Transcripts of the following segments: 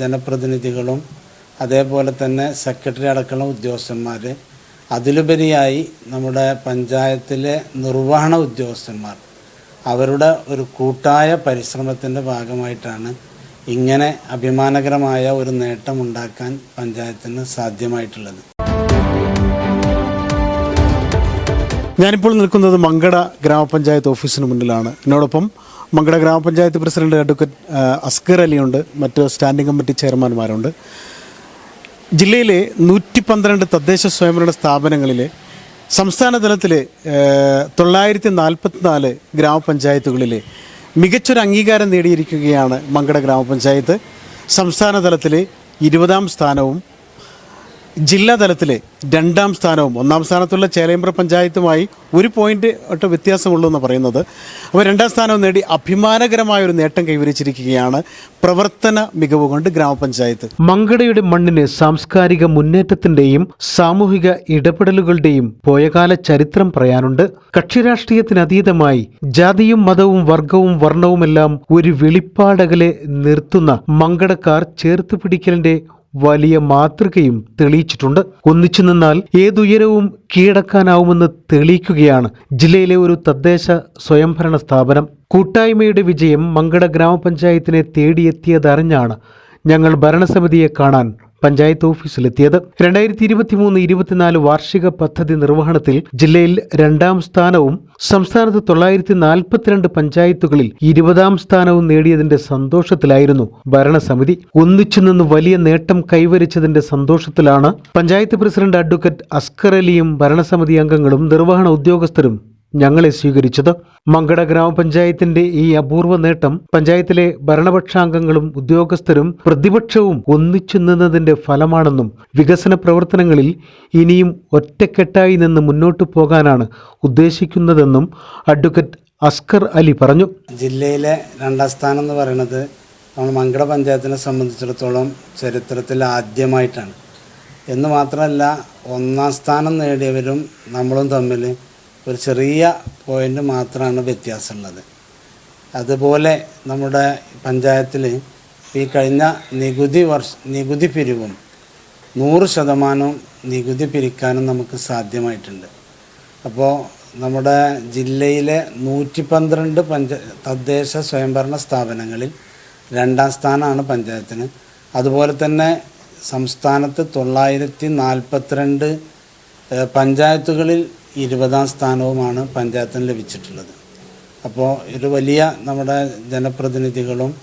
ജനപ്രതിനിധികളും അതേപോലെ തന്നെ സെക്രട്ടറി അടക്കമുള്ള ഉദ്യോഗസ്ഥന്മാർ അതിലുപരിയായി നമ്മുടെ പഞ്ചായത്തിലെ നിർവഹണ ഉദ്യോഗസ്ഥന്മാർ. അവരുടെ ഒരു കൂട്ടായ പരിശ്രമത്തിന്റെ ഭാഗമായിട്ടാണ് ഇങ്ങനെ അഭിമാനകരമായ ഒരു നേട്ടമുണ്ടാക്കാൻ പഞ്ചായത്തിന് സാധ്യമായിട്ടുള്ളത്. ഞാനിപ്പോൾ നിൽക്കുന്നത് മങ്കട ഗ്രാമപഞ്ചായത്ത് ഓഫീസിന് മുന്നിലാണ്. എന്നോടൊപ്പം മങ്കട ഗ്രാമപഞ്ചായത്ത് പ്രസിഡന്റ് അഡ്വക്കേറ്റ് അസ്കർ അലിയുണ്ട്. മറ്റ് സ്റ്റാൻഡിംഗ് കമ്മിറ്റി ചെയർമാൻമാരുണ്ട്. ജില്ലയിലെ നൂറ്റി പന്ത്രണ്ട് തദ്ദേശ സ്വയംഭരണ സ്ഥാപനങ്ങളിലെ സംസ്ഥാന തലത്തിലെ തൊള്ളായിരത്തി നാൽപ്പത്തിനാല് ഗ്രാമപഞ്ചായത്തുകളിലെ മികച്ചൊരു അംഗീകാരം നേടിയിരിക്കുകയാണ് മങ്കട ഗ്രാമപഞ്ചായത്ത്. സംസ്ഥാന തലത്തിലെ ഇരുപതാം സ്ഥാനവും ജില്ലാ തലത്തിലെ രണ്ടാം സ്ഥാനവും ഒന്നാം സ്ഥാനത്തുള്ള ചേലയമ്പ്ര പഞ്ചായത്തുമായി ഒരു പോയിന്റ് ഒട്ട് വ്യത്യാസമുള്ളൂ എന്ന് പറയുന്നത്. അപ്പോൾ രണ്ടാം സ്ഥാനവും നേടി അഭിമാനകരമായ ഒരു നേട്ടം കൈവരിച്ചിരിക്കുകയാണ് പ്രവർത്തന മികവ് കൊണ്ട് ഗ്രാമപഞ്ചായത്ത്. മങ്കടയുടെ മണ്ണിന് സാംസ്കാരിക മുന്നേറ്റത്തിന്റെയും സാമൂഹിക ഇടപെടലുകളുടെയും പോയകാല ചരിത്രം പറയാനുണ്ട്. കക്ഷിരാഷ്ട്രീയത്തിനതീതമായി ജാതിയും മതവും വർഗവും വർണവുമെല്ലാം ഒരു വെളിപ്പാടകലെ നിർത്തുന്ന മങ്കടക്കാർ ചേർത്ത് പിടിക്കലിന്റെ വലിയ മാതൃകയും തെളിയിച്ചിട്ടുണ്ട്. ഒന്നിച്ചു നിന്നാൽ ഏതുയരവും കീഴടക്കാനാവുമെന്ന് തെളിയിക്കുകയാണ് ജില്ലയിലെ ഒരു തദ്ദേശ സ്വയംഭരണ സ്ഥാപനം. കൂട്ടായ്മയുടെ വിജയം മങ്കട ഗ്രാമപഞ്ചായത്തിനെ തേടിയെത്തിയതറിഞ്ഞാണ് ഞങ്ങൾ ഭരണസമിതിയെ കാണാൻ പഞ്ചായത്ത് ഓഫീസിലെത്തിയത്. രണ്ടായിരത്തി ഇരുപത്തിമൂന്ന് ഇരുപത്തിനാല് വാർഷിക പദ്ധതി നിർവഹണത്തിൽ ജില്ലയിൽ രണ്ടാം സ്ഥാനവും സംസ്ഥാനത്ത് തൊള്ളായിരത്തി നാൽപ്പത്തിരണ്ട് പഞ്ചായത്തുകളിൽ ഇരുപതാം സ്ഥാനവും നേടിയതിന്റെ സന്തോഷത്തിലായിരുന്നു ഭരണസമിതി. ഒന്നിച്ചു നിന്ന് വലിയ നേട്ടം കൈവരിച്ചതിന്റെ സന്തോഷത്തിലാണ് പഞ്ചായത്ത് പ്രസിഡന്റ് അഡ്വക്കേറ്റ് അസ്കർ അലിയും ഭരണസമിതി അംഗങ്ങളും നിർവഹണ ഉദ്യോഗസ്ഥരും ഞങ്ങളെ സ്വീകരിച്ചത്. മങ്കട ഗ്രാമപഞ്ചായത്തിന്റെ ഈ അപൂർവ നേട്ടം പഞ്ചായത്തിലെ ഭരണപക്ഷാംഗങ്ങളും ഉദ്യോഗസ്ഥരും പ്രതിപക്ഷവും ഒന്നിച്ചു നിന്നതിന്റെ ഫലമാണെന്നും വികസന പ്രവർത്തനങ്ങളിൽ ഇനിയും ഒറ്റക്കെട്ടായി നിന്ന് മുന്നോട്ടു പോകാനാണ് ഉദ്ദേശിക്കുന്നതെന്നും അഡ്വക്കേറ്റ് അസ്കർ അലി പറഞ്ഞു. ജില്ലയിലെ രണ്ടാം സ്ഥാനം എന്ന് പറയുന്നത് നമ്മൾ മങ്കട പഞ്ചായത്തിനെ സംബന്ധിച്ചിടത്തോളം ചരിത്രത്തിൽ ആദ്യമായിട്ടാണ്. എന്ന് മാത്രമല്ല ഒന്നാം സ്ഥാനം നേടിയവരും നമ്മളും തമ്മിൽ ഒരു ചെറിയ പോയിന്റ് മാത്രമാണ് വ്യത്യാസമുള്ളത് അതുപോലെ നമ്മുടെ പഞ്ചായത്തിൽ ഈ കഴിഞ്ഞ നികുതി വർഷ നികുതി പിരിവും നൂറ് ശതമാനവും നികുതി പിരിക്കാനും നമുക്ക് സാധ്യമായിട്ടുണ്ട്. അപ്പോൾ നമ്മുടെ ജില്ലയിലെ നൂറ്റി പന്ത്രണ്ട് പഞ്ച തദ്ദേശ സ്വയംഭരണ സ്ഥാപനങ്ങളിൽ രണ്ടാം സ്ഥാനമാണ് പഞ്ചായത്തിന്. അതുപോലെ തന്നെ സംസ്ഥാനത്ത് തൊള്ളായിരത്തി നാൽപ്പത്തിരണ്ട് പഞ്ചായത്തുകളിൽ ഇരുപതാം സ്ഥാനവുമാണ് പഞ്ചായത്തിന് ലഭിച്ചിട്ടുള്ളത്. അപ്പോൾ ഒരു വലിയ നമ്മുടെ ജനപ്രതിനിധികളും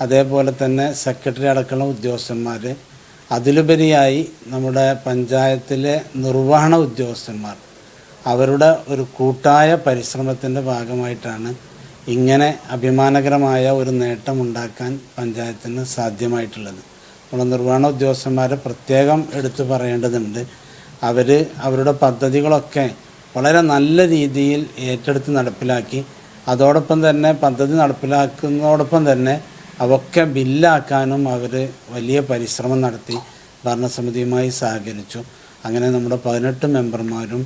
അതേപോലെ തന്നെ സെക്രട്ടറി അടക്കമുള്ള ഉദ്യോഗസ്ഥന്മാർ അതിലുപരിയായി നമ്മുടെ പഞ്ചായത്തിലെ നിർവഹണ ഉദ്യോഗസ്ഥന്മാർ അവരുടെ ഒരു കൂട്ടായ പരിശ്രമത്തിന്റെ ഭാഗമായിട്ടാണ് ഇങ്ങനെ അഭിമാനകരമായ ഒരു നേട്ടമുണ്ടാക്കാൻ പഞ്ചായത്തിന് സാധ്യമായിട്ടുള്ളത്. നമ്മുടെ നിർവഹണ ഉദ്യോഗസ്ഥന്മാരെ പ്രത്യേകം എടുത്തു പറയേണ്ടതുണ്ട്. അവർ അവരുടെ പദ്ധതികളൊക്കെ വളരെ നല്ല രീതിയിൽ ഏറ്റെടുത്ത് നടപ്പിലാക്കി. അതോടൊപ്പം തന്നെ പദ്ധതി നടപ്പിലാക്കുന്നതോടൊപ്പം തന്നെ അവക്കെ ബില്ലാക്കാനും അവർ വലിയ പരിശ്രമം നടത്തി ഭരണസമിതിയുമായി സഹകരിച്ചു. അങ്ങനെ നമ്മുടെ പതിനെട്ട് മെമ്പർമാരും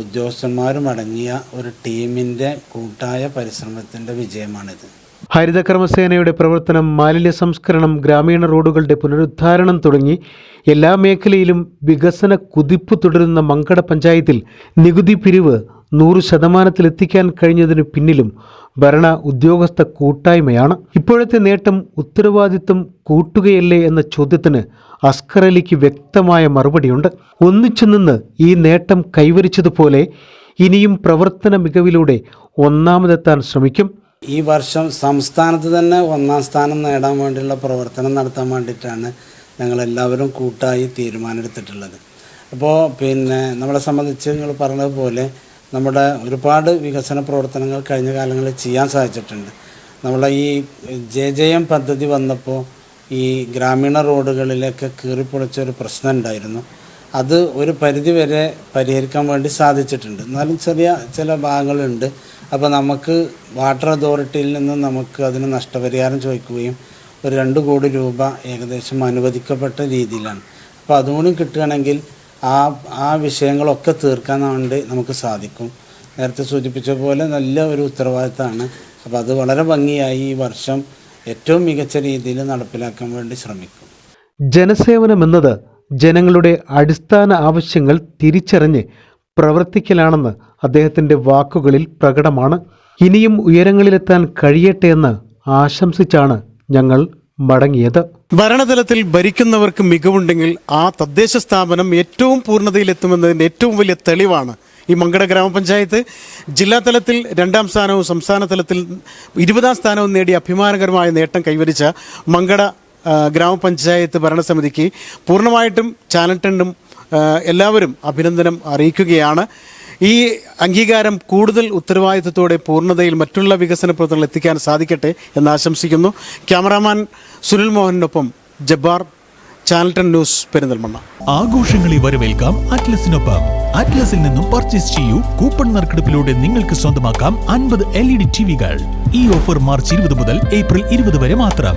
ഉദ്യോഗസ്ഥന്മാരും അടങ്ങിയ ഒരു ടീമിന്റെ കൂട്ടായ പരിശ്രമത്തിന്റെ വിജയമാണിത്. ഹരിതകർമ്മസേനയുടെ പ്രവർത്തനം മാലിന്യ സംസ്കരണം ഗ്രാമീണ റോഡുകളുടെ പുനരുദ്ധാരണം തുടങ്ങി എല്ലാ മേഖലയിലും വികസന കുതിപ്പ് തുടരുന്ന മങ്കട പഞ്ചായത്തിൽ നികുതി പിരിവ് നൂറ് ശതമാനത്തിലെത്തിക്കാൻ കഴിഞ്ഞതിനു പിന്നിലും ഭരണ ഉദ്യോഗസ്ഥ കൂട്ടായ്മയാണ്. ഇപ്പോഴത്തെ നേട്ടം ഉത്തരവാദിത്വം കൂട്ടുകയല്ലേ എന്ന ചോദ്യത്തിന് അസ്കർ അലിക്ക് വ്യക്തമായ മറുപടിയുണ്ട്. ഒന്നിച്ചു നിന്ന് ഈ നേട്ടം കൈവരിച്ചതുപോലെ ഇനിയും പ്രവർത്തന മികവിലൂടെ ഒന്നാമതെത്താൻ ശ്രമിക്കും. ഈ വർഷം സംസ്ഥാനത്ത് തന്നെ ഒന്നാം സ്ഥാനം നേടാൻ വേണ്ടിയുള്ള പ്രവർത്തനം നടത്താൻ വേണ്ടിയിട്ടാണ് ഞങ്ങളെല്ലാവരും കൂട്ടായി തീരുമാനമെടുത്തിട്ടുള്ളത്. അപ്പോൾ പിന്നെ നമ്മളെ സംബന്ധിച്ച് നിങ്ങൾ പറഞ്ഞതുപോലെ നമ്മുടെ ഒരുപാട് വികസന പ്രവർത്തനങ്ങൾ കഴിഞ്ഞ കാലങ്ങളിൽ ചെയ്യാൻ സാധിച്ചിട്ടുണ്ട്. നമ്മളെ ഈ ജെ ജെ എം പദ്ധതി വന്നപ്പോൾ ഈ ഗ്രാമീണ റോഡുകളിലൊക്കെ കീറിപ്പൊളിച്ച ഒരു പ്രശ്നം ഉണ്ടായിരുന്നു. അത് ഒരു പരിധി വരെ പരിഹരിക്കാൻ വേണ്ടി സാധിച്ചിട്ടുണ്ട്. എന്നാലും ചെറിയ ചില ഭാഗങ്ങളുണ്ട്. അപ്പോൾ നമുക്ക് വാട്ടർ അതോറിറ്റിയിൽ നിന്ന് നമുക്ക് അതിന് നഷ്ടപരിഹാരം ചോദിക്കുകയും ഒരു രണ്ട് കോടി രൂപ ഏകദേശം അനുവദിക്കപ്പെട്ട രീതിയിലാണ്. അപ്പോൾ അതുകൂടി കിട്ടുകയാണെങ്കിൽ ആ ആ വിഷയങ്ങളൊക്കെ തീർക്കാൻ വേണ്ടി നമുക്ക് സാധിക്കും. നേരത്തെ സൂചിപ്പിച്ച പോലെ നല്ല ഒരു ഉത്തരവാദിത്തമാണ്. അപ്പോൾ അത് വളരെ ഭംഗിയായി ഈ വർഷം ഏറ്റവും മികച്ച രീതിയിൽ നടപ്പിലാക്കാൻ വേണ്ടി ശ്രമിക്കും. ജനസേവനമെന്നത് ജനങ്ങളുടെ അടിസ്ഥാന ആവശ്യങ്ങൾ തിരിച്ചറിഞ്ഞ് പ്രവർത്തിക്കലാണെന്ന് അദ്ദേഹത്തിന്റെ വാക്കുകളിൽ പ്രകടമാണ്. ഇനിയും ഉയരങ്ങളിലെത്താൻ കഴിയട്ടെ എന്ന് ആശംസിച്ചാണ് ഞങ്ങൾ മടങ്ങിയത്. ഭരണതലത്തിൽ ഭരിക്കുന്നവർക്ക് മികവുണ്ടെങ്കിൽ ആ തദ്ദേശ സ്ഥാപനം ഏറ്റവും പൂർണതയിലെത്തുമെന്നതിന്റെ ഏറ്റവും വലിയ തെളിവാണ് ഈ മങ്കട ഗ്രാമപഞ്ചായത്ത്. ജില്ലാ തലത്തിൽ രണ്ടാം സ്ഥാനവും സംസ്ഥാന തലത്തിൽ ഇരുപതാം സ്ഥാനവും നേടി അഭിമാനകരമായ നേട്ടം കൈവരിച്ച മങ്കട ഗ്രാമപഞ്ചായത്ത് ഭരണസമിതിക്ക് പൂർണമായിട്ടും ചാനറ്റണ്ടും എല്ലാവരും അഭിനന്ദനം അറിയിക്കുകയാണ്. ഈ അംഗീകാരം കൂടുതൽ ഉത്തരവാദിത്തത്തോടെ പൂർണതയിൽ മറ്റുള്ള വികസന പ്രവർത്തനങ്ങൾ എത്തിക്കാൻ സാധിക്കട്ടെ എന്ന് ആശംസിക്കുന്നു. Cameraman Sunil മോഹനൊപ്പം Jabbar channel ten news Perinthalmanna. ആഘോഷങ്ങളെ വരവേൽക്കാം അറ്റ്ലസിനൊപ്പം. അറ്റ്ലസിൽ നിന്നും പർച്ചേസ് ചെയ്യൂ. കൂപ്പൺ നറുക്കെടുപ്പിലൂടെ നിങ്ങൾക്ക് സ്വന്തമാക്കാം അൻപത് എൽ ഇ ഡി ടിവികൾ ഈ ഓഫർ മാർച്ച് ഇരുപത് മുതൽ ഏപ്രിൽ ഇരുപത് വരെ മാത്രം.